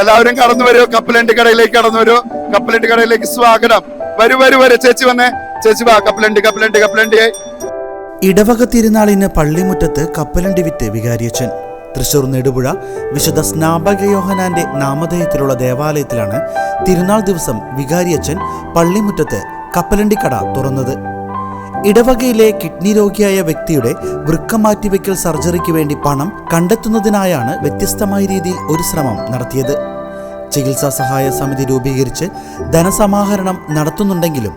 എല്ലാവരും കടന്നു വരൂ. കപ്പലണ്ടി കടയിലേക്ക് കടന്നു വരൂ. കപ്പലണ്ടി കടയിലേക്ക് സ്വാഗതം. വരൂ വരൂ വരെ. ചേച്ചി വന്നേ. ചേച്ചി വാ. കപ്പലണ്ടി കപ്പലണ്ടി കപ്പലണ്ടി. ഇടവക തിരുനാളിന് പള്ളിമുറ്റത്ത് കപ്പലണ്ടി വിറ്റ് വികാരിയച്ചൻ തൃശൂർ നെടുപുഴ വിശുദ്ധ സ്നാപക യോഹനാന്റെ നാമധേയത്തിലുള്ള ദേവാലയത്തിലാണ് തിരുനാൾ ദിവസം വികാരിയച്ചൻ പള്ളിമുറ്റത്ത് കപ്പലണ്ടിക്കട തുറന്നത്. ഇടവകയിലെ കിഡ്നി രോഗിയായ വ്യക്തിയുടെ വൃക്ക മാറ്റിവെക്കൽ സർജറിക്ക് വേണ്ടി പണം കണ്ടെത്തുന്നതിനായാണ് വ്യത്യസ്തമായ രീതിയിൽ ഒരു ശ്രമം നടത്തിയത്. ചികിത്സാ സഹായ സമിതി രൂപീകരിച്ച് ധനസമാഹരണം നടത്തുന്നുണ്ടെങ്കിലും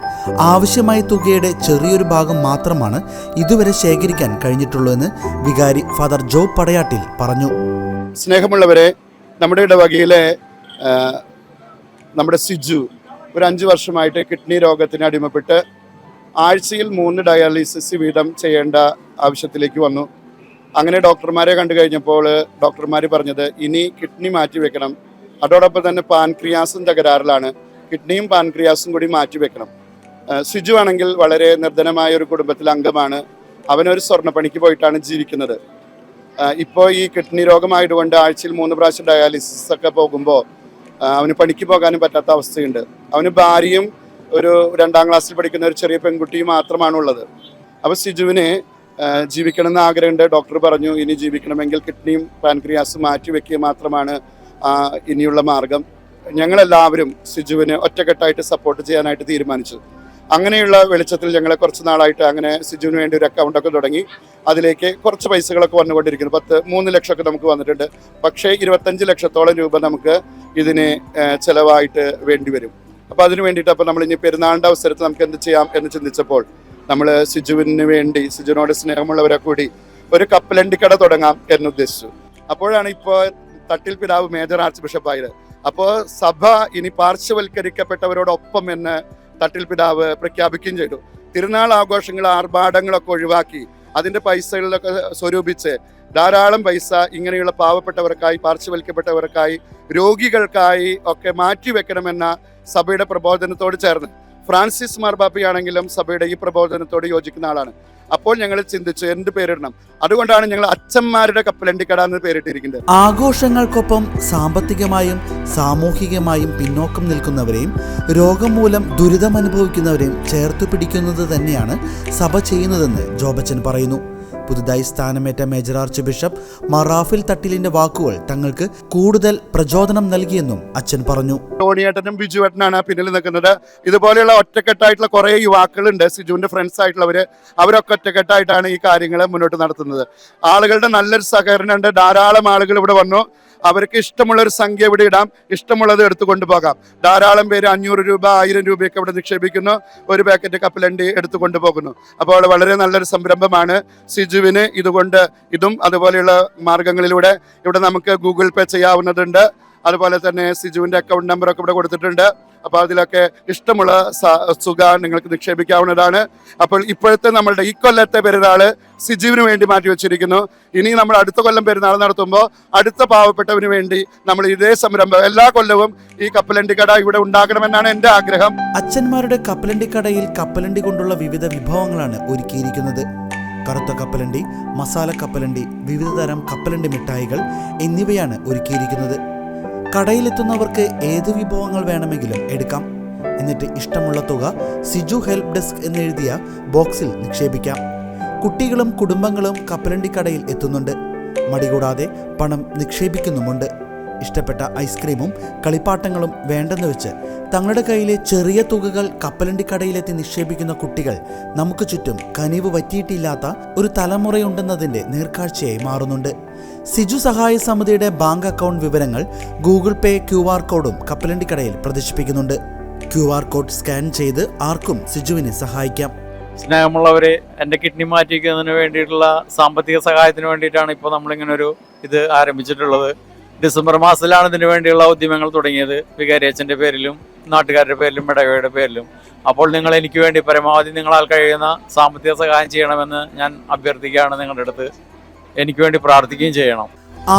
ആവശ്യമായ തുകയുടെ ചെറിയൊരു ഭാഗം മാത്രമാണ് ഇതുവരെ ശേഖരിക്കാൻ കഴിഞ്ഞിട്ടുള്ളൂ എന്ന് വികാരി ഫാദർ ജോ പടയാട്ടിൽ പറഞ്ഞു. സ്നേഹമുള്ളവരെ നമ്മുടെ ഇടവകയിലെ നമ്മുടെ സിജു ഒരു അഞ്ച് വർഷമായിട്ട് കിഡ്നി രോഗത്തിന് അടിമപ്പെട്ട് ആഴ്ചയിൽ മൂന്ന് ഡയാലിസിസ് വീതം ചെയ്യേണ്ട ആവശ്യത്തിലേക്ക് വന്നു. അങ്ങനെ ഡോക്ടർമാരെ കണ്ടു കഴിഞ്ഞപ്പോൾ ഡോക്ടർമാർ പറഞ്ഞത് ഇനി കിഡ്നി മാറ്റി വെക്കണം. അതോടൊപ്പം തന്നെ പാൻക്രിയാസും തകരാറിലാണ്. കിഡ്നിയും പാൻക്രിയാസും കൂടി മാറ്റി വെക്കണം. സിജു ആണെങ്കിൽ വളരെ നിർധനമായ ഒരു കുടുംബത്തിലെ അംഗമാണ്. അവനൊരു സ്വർണപ്പണിക്ക് പോയിട്ടാണ് ജീവിക്കുന്നത്. ഇപ്പോൾ ഈ കിഡ്നി രോഗമായതുകൊണ്ട് ആഴ്ചയിൽ മൂന്ന് പ്രാവശ്യം ഡയാലിസിസ് ഒക്കെ പോകുമ്പോൾ അവന് പണിക്ക് പോകാനും പറ്റാത്ത അവസ്ഥയുണ്ട്. അവന് ഭാര്യയും ഒരു രണ്ടാം ക്ലാസ്സിൽ പഠിക്കുന്ന ഒരു ചെറിയ പെൺകുട്ടി മാത്രമാണ് ഉള്ളത് അപ്പോൾ സിജുവിന് ജീവിക്കണം ജീവിക്കണമെന്ന് ആഗ്രഹമുണ്ട്. ഡോക്ടർ പറഞ്ഞു ഇനി ജീവിക്കണമെങ്കിൽ കിഡ്നിയും പാൻക്രിയാസും മാറ്റി വെക്കുക മാത്രമാണ് ഇനിയുള്ള മാർഗം. ഞങ്ങളെല്ലാവരും സിജുവിനെ ഒറ്റക്കെട്ടായിട്ട് സപ്പോർട്ട് ചെയ്യാനായിട്ട് തീരുമാനിച്ചു. അങ്ങനെയുള്ള വെളിച്ചത്തിൽ ഞങ്ങളെ കുറച്ച് നാളായിട്ട് അങ്ങനെ സിജുവിന് വേണ്ടി ഒരു അക്കൗണ്ടൊക്കെ തുടങ്ങി. അതിലേക്ക് കുറച്ച് പൈസകളൊക്കെ വന്നുകൊണ്ടിരിക്കുന്നു. പത്ത് മൂന്ന് ലക്ഷമൊക്കെ നമുക്ക് വന്നിട്ടുണ്ട്. പക്ഷേ ഇരുപത്തഞ്ച് ലക്ഷത്തോളം രൂപ നമുക്ക് ഇതിന് ചിലവായിട്ട് വേണ്ടിവരും വേണ്ടി വരും. അപ്പോൾ അതിന് വേണ്ടിയിട്ട് അപ്പോൾ നമ്മൾ ഇനി പെരുന്നാളിന്റെ അവസരത്തിൽ നമുക്ക് എന്ത് ചെയ്യാം എന്ന് ചിന്തിച്ചപ്പോൾ നമ്മൾ സിജുവിന് വേണ്ടി സിജുവിനോട് സ്നേഹമുള്ളവരെ കൂടി ഒരു കപ്പലണ്ടിക്കട തുടങ്ങാം എന്ന് ഉദ്ദേശിച്ചു. അപ്പോഴാണ് ഇപ്പോൾ തട്ടിൽ പിതാവ് മേജർ ആർച്ച് ബിഷപ്പായത് അപ്പോൾ സഭ ഇനി പാർശ്വവൽക്കരിക്കപ്പെട്ടവരോടൊപ്പം എന്ന് തട്ടിൽ പിതാവ് പ്രഖ്യാപിക്കുകയും ചെയ്തു. തിരുനാൾ ആഘോഷങ്ങൾ ആർഭാടങ്ങളൊക്കെ ഒഴിവാക്കി അതിന്റെ പൈസകളിലൊക്കെ സ്വരൂപിച്ച് ധാരാളം പൈസ ഇങ്ങനെയുള്ള പാവപ്പെട്ടവർക്കായി പാർശ്വവൽക്കപ്പെട്ടവർക്കായി രോഗികൾക്കായി ഒക്കെ മാറ്റിവെക്കണമെന്ന സഭയുടെ പ്രബോധനത്തോട് ചേർന്ന്. ഫ്രാൻസിസ് മാർബാപ്പയാണെങ്കിലും സഭയുടെ ഈ പ്രബോധനത്തോട് യോജിക്കുന്ന ആളാണ്. അപ്പോൾ ഞങ്ങൾ ചിന്തിച്ചു എന്ത് പേരിടണം? അതുകൊണ്ടാണ് ഞങ്ങൾ അച്ഛന്മാരുടെ കപ്പലണ്ടിക്കട എന്ന് പേരിട്ടിരിക്കുന്നത്. ആഘോഷങ്ങൾക്കൊപ്പം സാമ്പത്തികമായും സാമൂഹികമായും പിന്നോക്കം നിൽക്കുന്നവരെയും രോഗം മൂലം ദുരിതമനുഭവിക്കുന്നവരെയും ചേർത്ത് പിടിക്കുന്നത് തന്നെയാണ് സഭ ചെയ്യുന്നതെന്ന് ജോബച്ചൻ പറയുന്നു. പുതുതായി സ്ഥാനമേറ്റ major archbishop Mar Raphael തട്ടിലിന്റെ വാക്കുകൾ തങ്ങൾക്ക് കൂടുതൽ പ്രചോദനം നൽകിയെന്നും അച്ഛൻ പറഞ്ഞു. ടോണിയേട്ടനും ബിജുവേട്ടനാണ് പിന്നിൽ നിൽക്കുന്നത്. ഇതുപോലെയുള്ള ഒറ്റക്കെട്ടായിട്ടുള്ള കുറേ യുവാക്കളുണ്ട്. സിജുവിന്റെ ഫ്രണ്ട്സ് ആയിട്ടുള്ളവര്. അവരൊക്കെ ഒറ്റക്കെട്ടായിട്ടാണ് ഈ കാര്യങ്ങൾ മുന്നോട്ട് നടത്തുന്നത്. ആളുകളുടെ നല്ലൊരു സഹകരണമുണ്ട്. ധാരാളം ആളുകൾ ഇവിടെ വന്നു. അവർക്ക് ഇഷ്ടമുള്ള ഒരു സംഖ്യ ഇവിടെ ഇടാം. ഇഷ്ടമുള്ളത് എടുത്തു കൊണ്ടുപോകാം. ധാരാളം പേര് അഞ്ഞൂറ് രൂപ ആയിരം രൂപയൊക്കെ ഇവിടെ നിക്ഷേപിക്കുന്നു. ഒരു പാക്കറ്റ് കപ്പലണ്ടി എടുത്തു കൊണ്ടുപോകുന്നു. അപ്പോൾ വളരെ നല്ലൊരു സംരംഭമാണ്. സിജുവിന് ഇതുകൊണ്ട് ഇതും അതുപോലെയുള്ള മാർഗങ്ങളിലൂടെ ഇവിടെ നമുക്ക് ഗൂഗിൾ പേ ചെയ്യാവുന്നതുണ്ട്. അതുപോലെ തന്നെ സിജുവിന്റെ അക്കൗണ്ട് നമ്പറൊക്കെ ഇവിടെ കൊടുത്തിട്ടുണ്ട്. അപ്പോൾ അതിലൊക്കെ ഇഷ്ടമുള്ള സുഖ നിങ്ങൾക്ക് നിക്ഷേപിക്കാവുന്നതാണ്. അപ്പോൾ ഇപ്പോഴത്തെ നമ്മളുടെ ഈ കൊല്ലത്തെ പെരുന്നാൾ സിജുവിന് വേണ്ടി മാറ്റി വെച്ചിരിക്കുന്നു. ഇനി നമ്മൾ അടുത്ത കൊല്ലം പെരുന്നാൾ നടത്തുമ്പോൾ അടുത്ത പാവപ്പെട്ടവന് വേണ്ടി നമ്മൾ ഇതേ സംരംഭം എല്ലാ കൊല്ലവും ഈ കപ്പലണ്ടി കട ഇവിടെ ഉണ്ടാകണമെന്നാണ് എന്റെ ആഗ്രഹം. അച്ഛന്മാരുടെ കപ്പലണ്ടിക്കടയിൽ കപ്പലണ്ടി കൊണ്ടുള്ള വിവിധ വിഭവങ്ങളാണ് ഒരുക്കിയിരിക്കുന്നത്. കറുത്ത കപ്പലണ്ടി മസാല കപ്പലണ്ടി വിവിധ തരം കപ്പലണ്ടി മിഠായികൾ എന്നിവയാണ് ഒരുക്കിയിരിക്കുന്നത്. കടയിലെത്തുന്നവർക്ക് ഏത് വിഭവങ്ങൾ വേണമെങ്കിലും എടുക്കാം. എന്നിട്ട് ഇഷ്ടമുള്ള തുക സിജു ഹെൽപ്പ് ഡെസ്ക് എന്നെഴുതിയ ബോക്സിൽ നിക്ഷേപിക്കാം. കുട്ടികളും കുടുംബങ്ങളും കപ്പലണ്ടി കടയിൽ എത്തുന്നുണ്ട്. മടികൂടാതെ പണം നിക്ഷേപിക്കുന്നുമുണ്ട്. ഇഷ്ടപ്പെട്ട ഐസ്ക്രീമും കളിപ്പാട്ടങ്ങളും വേണ്ടെന്ന് വെച്ച് തങ്ങളുടെ കയ്യിലെ ചെറിയ തുകകൾ കപ്പലണ്ടി കടയിലെത്തി നിക്ഷേപിക്കുന്ന കുട്ടികൾ നമുക്ക് ചുറ്റും കനിവ് പറ്റിയിട്ടില്ലാത്ത ഒരു തലമുറയുണ്ടെന്നതിന്റെ നേർക്കാഴ്ചയായി മാറുന്നുണ്ട്. സിജു സഹായ സമിതിയുടെ ബാങ്ക് അക്കൗണ്ട് വിവരങ്ങൾ ഗൂഗിൾ പേ ക്യു ആർ കോഡും കപ്പലണ്ടി കടയിൽ പ്രദർശിപ്പിക്കുന്നുണ്ട്. ക്യു ആർ കോഡ് സ്കാൻ ചെയ്ത് ആർക്കും സിജുവിനെ സഹായിക്കാം. സ്നേഹമുള്ളവരെ എന്റെ കിഡ്നി മാറ്റിക്കുന്നതിന് വേണ്ടിയിട്ടുള്ള സാമ്പത്തിക സഹായത്തിന് വേണ്ടിയിട്ടാണ് ഇപ്പോൾ നമ്മളിങ്ങനെ ഒരു ഇത് ആരംഭിച്ചിട്ടുള്ളത്. ഡിസംബർ മാസത്തിലാണ് ഇതിനു വേണ്ടിയുള്ള ഉദ്യമങ്ങൾ തുടങ്ങിയത്. വികാരിയച്ഛന്റെ പേരിലും നാട്ടുകാരുടെ പേരിലും ഇടവയുടെ പേരിലും. അപ്പോൾ നിങ്ങൾ എനിക്ക് വേണ്ടി പരമാവധി നിങ്ങളാൽ കഴിയുന്ന സാമ്പത്തിക സഹായം ചെയ്യണമെന്ന് ഞാൻ അഭ്യർത്ഥിക്കുകയാണ് നിങ്ങളുടെ അടുത്ത്. എനിക്ക് വേണ്ടി പ്രാർത്ഥിക്കുകയും ചെയ്യണം.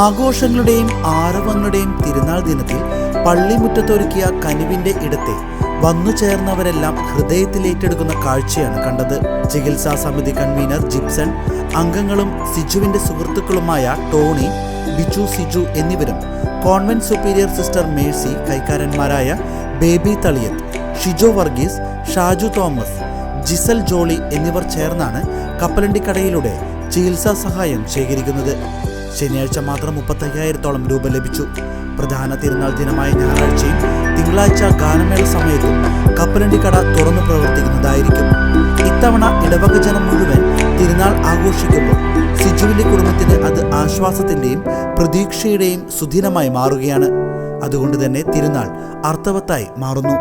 ആഘോഷങ്ങളുടെയും ആരവങ്ങളുടെയും തിരുനാൾ ദിനത്തിൽ പള്ളിമുറ്റത്തൊരുക്കിയ കനുവിന്റെ ഇടത്തെ വന്നു ചേർന്നവരെല്ലാം ഹൃദയത്തിൽ ഏറ്റെടുക്കുന്ന കാഴ്ചയാണ് കണ്ടത്. ചികിത്സാ സമിതി കൺവീനർ ജിപ്സൺ അംഗങ്ങളും സിജുവിന്റെ സുഹൃത്തുക്കളുമായ ടോണി ബിജു സിജു എന്നിവരും കോൺവെന്റ് സുപ്പീരിയർ സിസ്റ്റർ മേഴ്സി കൈക്കാരന്മാരായ ബേബി തളിയത്ത് ഷിജോ വർഗീസ് ഷാജു തോമസ് ജിസൽ ജോളി എന്നിവർ ചേർന്നാണ് കപ്പലണ്ടിക്കടയിലൂടെ ചികിത്സാ സഹായം ശേഖരിക്കുന്നത്. ശനിയാഴ്ച മാത്രം മുപ്പത്തയ്യായിരത്തോളം രൂപ ലഭിച്ചു. പ്രധാന തിരുനാൾ ദിനമായ ഞായറാഴ്ചയും തിങ്കളാഴ്ച ഗാനമേള സമയത്തും കപ്പലണ്ടിക്കട തുറന്നു പ്രവർത്തിക്കുന്നതായിരിക്കും. ഇത്തവണ ഇടവക ജനം മുഴുവൻ തിരുനാൾ ആഘോഷിക്കുമ്പോൾ സിജുവിന്റെ കുടുംബത്തിന് അത് ആശ്വാസത്തിന്റെയും പ്രതീക്ഷയുടെയും സുദിനമായി മാറുകയാണ്. അതുകൊണ്ട് തന്നെ തിരുനാൾ അർത്ഥവത്തായി മാറുന്നു.